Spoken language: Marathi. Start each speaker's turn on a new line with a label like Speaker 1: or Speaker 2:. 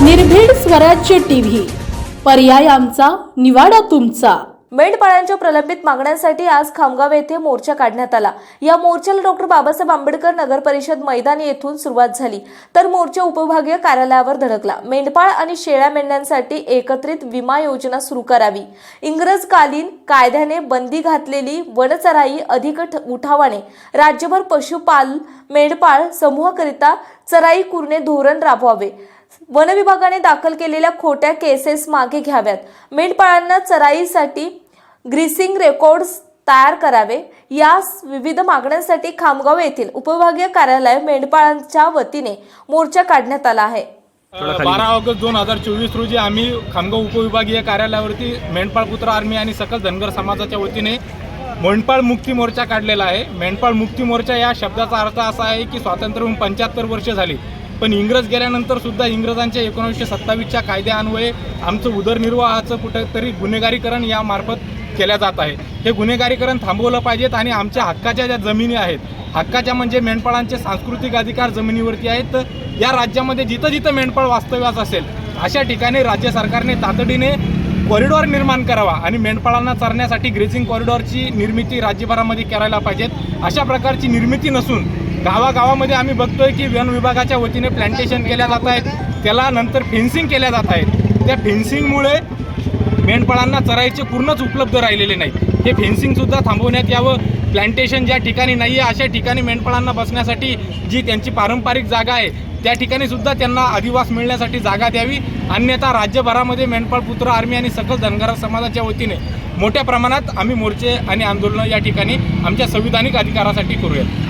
Speaker 1: निर्भीड स्वराज्य टीव्ही. पर्याय आमचा निवाडा तुमचा.
Speaker 2: मेंढपाळांच्या प्रलंबित मागण्यांसाठी आज खामगाव येथे मोर्चा काढण्यात आला. या मोर्चाला डॉक्टर बाबासाहेब आंबेडकर नगर परिषद मैदान येथून सुरुवात झाली. तर मोर्चा उपविभागीय कार्यालयावर धडकला. मेंढपाळ आणि शेळ्या मेंढ्यांसाठी एकत्रित विमा योजना सुरू करावी. इंग्रजकालीन कायद्याने बंदी घातलेली वनचराई अधिक ठ- उठावाने राज्यभर पशुपाल मेंढपाळ समूहाकरिता चराई कुरणे धोरण राबवावे. वन विभागाने दाखल केलेल्या खोट्या केसेस मागे घ्याव्यात. मेंढपाळांना चराईसाठी ग्रीसिंग रेकॉर्ड्स तयार करावे. या विविध मागण्यांसाठी खामगाव येथील उपविभागीय कार्यालय मेंढपाळांच्या वतीने मोर्चा काढण्यात आला आहे.
Speaker 3: बारा ऑगस्ट दोन हजार चोवीस रोजी आम्ही खामगाव उपविभागीय कार्यालयावरती मेंढपाळ पुत्र आर्मी आणि सकल धनगर समाजाच्या वतीने मेंढपाळ मुक्ती मोर्चा काढलेला आहे. मेंढपाळ मुक्ती मोर्चा या शब्दाचा अर्थ असा आहे की स्वातंत्र्य होऊन पंच्याहत्तर वर्ष झाली. पण इंग्रज गेल्यानंतर सुद्धा इंग्रजांच्या एकोणीसशे सत्तावीसच्या कायद्यान्वये आमचं उदरनिर्वाहाचं कुठेतरी गुन्हेगारीकरण यामार्फत केल्या जात आहे. हे गुन्हेगारीकरण थांबवलं पाहिजेत आणि आमच्या हक्काच्या ज्या जमिनी आहेत हक्काच्या म्हणजे मेंढपाळांचे सांस्कृतिक अधिकार जमिनीवरती आहेत तर या राज्यामध्ये जिथं जिथं मेंढपाळ वास्तव्यास असेल अशा ठिकाणी राज्य सरकारने तातडीने कॉरिडॉर निर्माण करावा आणि मेंढपाळांना चरण्यासाठी ग्रेझिंग कॉरिडॉरची निर्मिती राज्यभरामध्ये करायला पाहिजेत. अशा प्रकारची निर्मिती नसून गावागावामध्ये आम्ही बघतोय की वन विभागाच्या वतीने प्लांटेशन केल्या जात आहेत. त्याला नंतर फेन्सिंग केल्या जात आहेत. त्या फेन्सिंगमुळे मेंढपाळांना चरायचे पूर्णच उपलब्ध राहिलेले नाही हे फेन्सिंगसुद्धा थांबवण्यात यावं. प्लांटेशन ज्या ठिकाणी नाही आहे अशा ठिकाणी मेंढपाळांना बसण्यासाठी जी त्यांची पारंपरिक जागा आहे त्या ठिकाणी सुद्धा त्यांना अधिवास मिळण्यासाठी जागा द्यावी. अन्यथा राज्यभरामध्ये मेंढपाळ पुत्र आर्मी आणि सकल धनगर समाजाच्या वतीने मोठ्या प्रमाणात आम्ही मोर्चे आणि आंदोलनं या ठिकाणी आमच्या संविधानिक अधिकारासाठी करूयात.